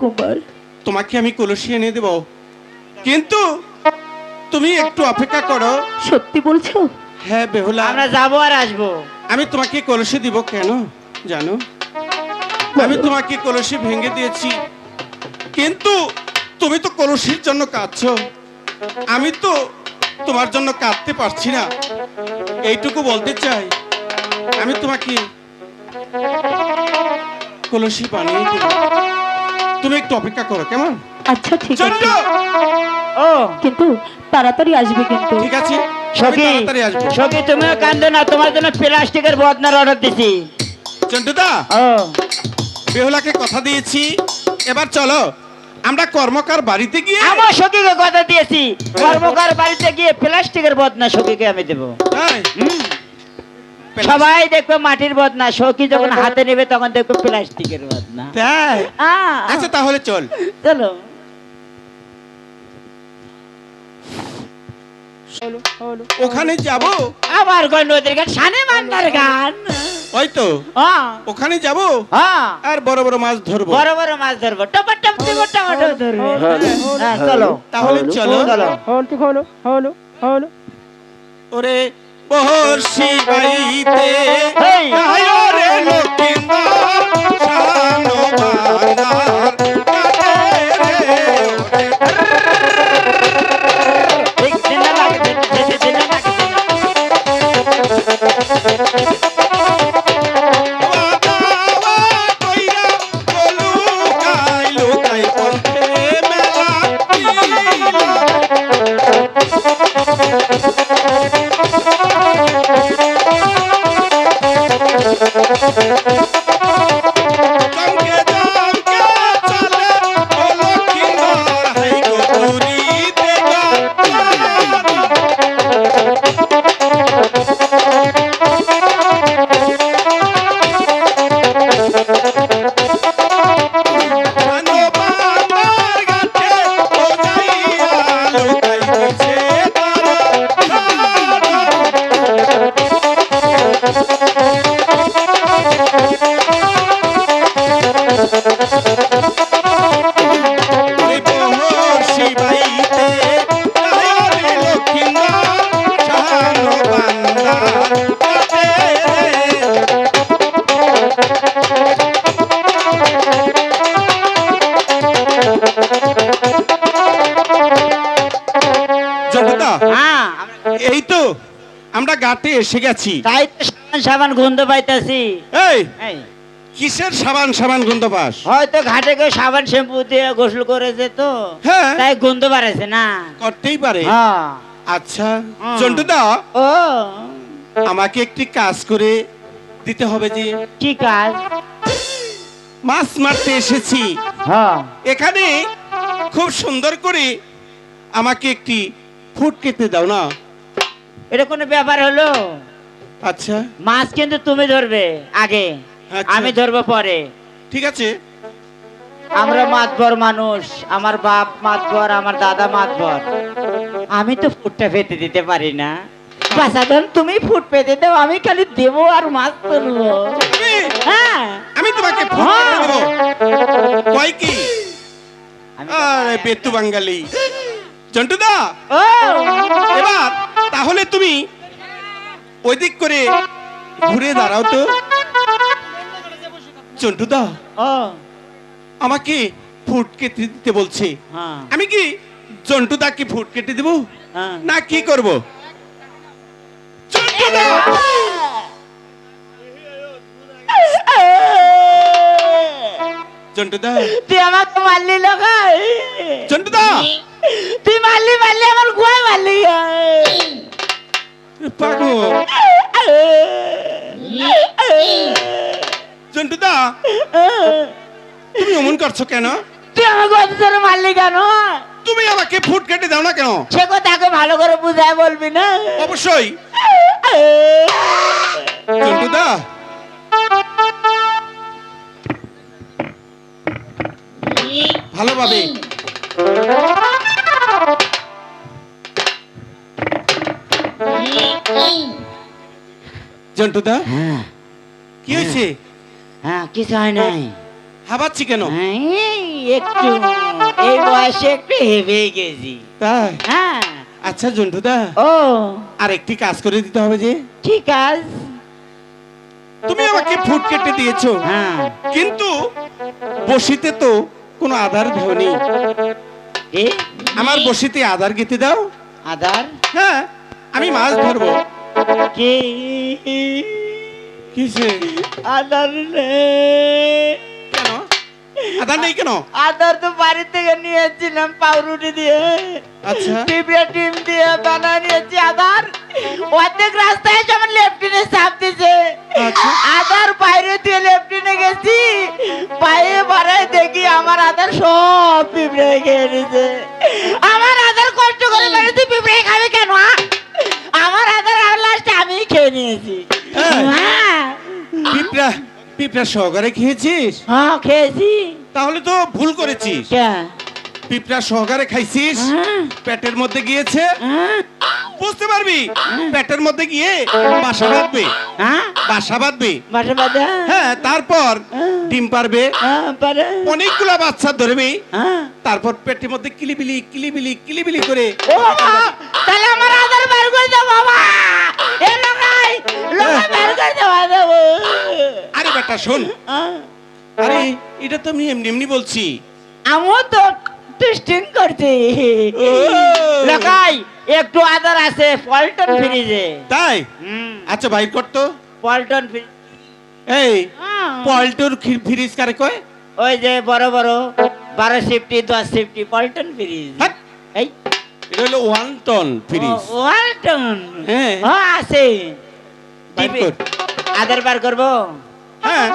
কুমার তোমাকে আমি কলসি এনে দেব। কিন্তু তুমি একটু অপেক্ষা করো। সত্যি বলছো? হ্যাঁ বেহুলা। আমরা যাব আর আসব। আমি তোমাকে কলসি দিব কেন জানো? আমি তোমাকে কলসি ভেঙে দিয়েছি। কিন্তু তুমি তো কলসির জন্য কাঁদছো। আমি তো তোমার জন্য কাঁদতে পারছি না। এইটুকু বলতে চাই। আমি তোমাকে কলসি বানিয়ে দেব তুমি একটু অপেক্ষা করো কেমন? আচ্ছা ঠিক আছে। ও। কিন্তু তাড়াতাড়ি আসবে কিন্তু। ঠিক আছে আমি সখী তাড়াতাড়ি আসব। সখী তুমিও কান্দো না তোমার জন্য প্লাস্টিকের বদনার অর্ডার দিছি। চন্টুদা ও। বেহুলাকে কথা দিয়েছি। এবার চলো আমরা কর্মকার বাড়িতে গিয়ে আমার সখীকে কথা দিয়েছি। কর্মকার বাড়িতে গিয়ে প্লাস্টিকের বদনা সখীকে আমি দেবো। তাই? সবাই দেখবে মাটির বদনা সখী যখন হাতে নেবে তখন দেখবে প্লাস্টিকের বদনা। তাই? আচ্ছা তাহলে চল। চলো। ওখানে যাব? আবার কই নদীর গান সানে মান্নার গান। ওই তো। হ্যাঁ। ওখানে যাব? হ্যাঁ। আর বড় বড় মাছ ধরবো। বড় বড় মাছ ধরবো। টপা টপ দিব টমাটো ধরবে হ্যাঁ চলো। তাহলে চলো। চলো ওরে বহর্ষি বাড়িতে ঘাটে এসে গেছি। তাই তো সাবান সাবান গন্ধ পাইতাছি। এই এই। কিসের সাবান সাবান গন্ধ পাস? হয়তো ঘাটে কেউ সাবান শ্যাম্পু দিয়ে গোসল করেছে তো। হ্যাঁ। তাই গন্ধ না। করতেই পারে। হ্যাঁ। আচ্ছা হুম। চন্টুদা ও। আমাকে একটি কাজ করে দিতে হবে যে। কি কাজ? মাছ মারতে এসেছি। হ্যাঁ। এখানে খুব সুন্দর করে আমাকে একটি ফুট কেটে দাও না। এটা কোনো ব্যাপার হলো? আচ্ছা। মাছ কিন্তু তুমি ধরবে আগে আচ্ছা। আমি ধরবো পরে। ঠিক আছে। আমরা মাতবর মানুষ আমার বাপ মাতবর আমার দাদা মাতবর। আমি তো ফুটটা পেতে দিতে পারি না। বাসাধন তুমি ফুট পেতে দাও আমি খালি দেবো আর মাছ তুলবো হ্যাঁ। আমি তোমাকে দেবো। কয় কি? আরে বেতু বাঙ্গালি চন্টুদা ও। এবার তাহলে তুমি ওই দিক করে ঘুরে দাঁড়াও তো। চন্টুদা ও। আমাকে ফুট কেটে দিতে বলছে। হ্যাঁ। আমি কি জন্টুদাকে ফুট কেটে দেব? হ্যাঁ। না কি করব? চন্টুদা! চন্টুদা! তুই আমাকে মারলি লোকাই চন্টুদা! তুই মারলি মারলি আমার গুয়ায় মারলি। পাগল। চন্টুদা তুমি অমন করছ কেন? তুই আমাকে অত জোরে মারলি কেন? তুমি আমাকে ফুট কেটে দাও না কেন? সে কথাকে ভালো করে বুঝায় বলবি না? অবশ্যই। চন্টুদা ভালোভাবে। জন্টুদা হ্যাঁ। কি হয়েছে? হ্যাঁ। কিছু হয় নাই। হাবাচ্ছি কেন? এই একটু এই বয়সে একটু গেছি। তাই? হ্যাঁ। আচ্ছা জন্টুদা ও। আর একটি কাজ করে দিতে হবে যে? ঠিক আছে তুমি আমাকে ফুট কেটে দিয়েছ। হ্যাঁ। কিন্তু বসিতে তো কোনো আধার এ, আমার বসিতে আধার গেতে দাও। আধার? হ্যাঁ আমি মাছ ধরবো। কে কিসে? আদার নেই কেন? আধার নেই কেন? আদার তো বাড়ি থেকে নিয়েছিলাম পাউরুটি দিয়ে। আচ্ছা। টিপে টিম দিয়ে বানা নিয়েছি আদার। অর্ধেক রাস্তায় লেফটিনে চাপ দিছে। আচ্ছা। আদার বাইরে দিয়ে লেফটিনে গেছি। পায়ে বাড়ায় দেখি আমার আদার সব পিঁপড়ে খেয়ে নিছে আমার আদার কষ্ট করে পিঁপড়ে পিঁপড়া সহকারে খেয়েছিস? হ্যাঁ খেয়েছি। তাহলে তো ভুল করেছিস। কে? পিঁপড়া সহকারে খাইছিস? হ্যাঁ, পেটের মধ্যে গিয়েছে? হ্যাঁ, বুঝতে পারবি? পেটের মধ্যে গিয়ে বাসা বাঁধবে। হ্যাঁ? বাসা বাঁধবে। বাসা বাদা হ্যাঁ। তারপর ডিম পারবে। হ্যাঁ পারে। অনেকগুলা বাচ্চা ধরবে। হ্যাঁ। তারপর পেটের মধ্যে কিলিবিলি কিলিবিলি কিলিবিলি করে ও বাবা, তাহলে আমার আধার বের করে দাও বাবা। এ লোকাই লোকাই বের করে দেওয়া দেবো আরে বেটা শোন। আরে এটা তো আমি এমনি এমনি বলছি। আমিও তো টেস্টিং করছি। ও। লোকাই একটু আদার আছে পল্টন ফ্রিজে। তাই? আচ্ছা বাইর করতো পল্টন ফ্রিজ এই পল্টুর ফ্রিজ কারে কয়? ওই যে বড় বড় বারো সিফটি দশ সিফটি পল্টন ফ্রিজ। হাট, এই। এটা হলো ওয়ান টন ফ্রিজ। ও, ওয়ালটন। হ্যাঁ। আছে। টিপে-। আধার বার করব? হ্যাঁ।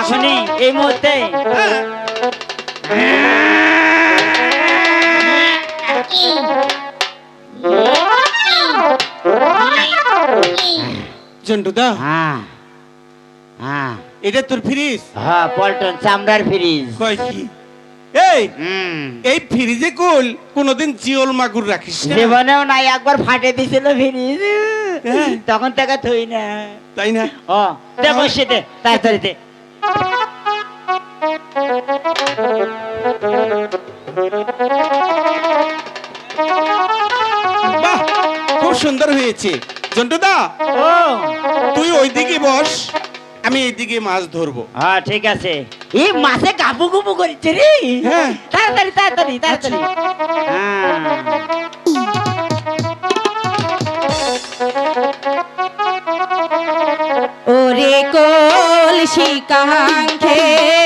এখনই এই মুহূর্তে। জন্টুদা হ্যাঁ। হ্যাঁ। এটা তোর ফ্রিজ? হ্যাঁ পল্টন চামড়ার ফ্রিজ। কয় কি? এই এই ফ্রিজে কুল কোনোদিন জিওল মাগুর রাখিস জীবনেও নাই একবার ফাটে দিছিল ফ্রিজ। তখন থেকে থই না। তাই না? ও দে বসে দে তাড়াতাড়ি দে। বাহ খুব সুন্দর হয়েছে। জন্টুদা ও। তুই ওইদিকে বস আমি এইদিকে মাছ ধরবো। হ্যাঁ ঠিক আছে। এই মাছে গাবু গুবু করছে রে। হ্যাঁ। তাড়াতাড়ি তাড়াতাড়ি তাড়াতাড়ি। হ্যাঁ। ওরে কাঙ্ক্ষে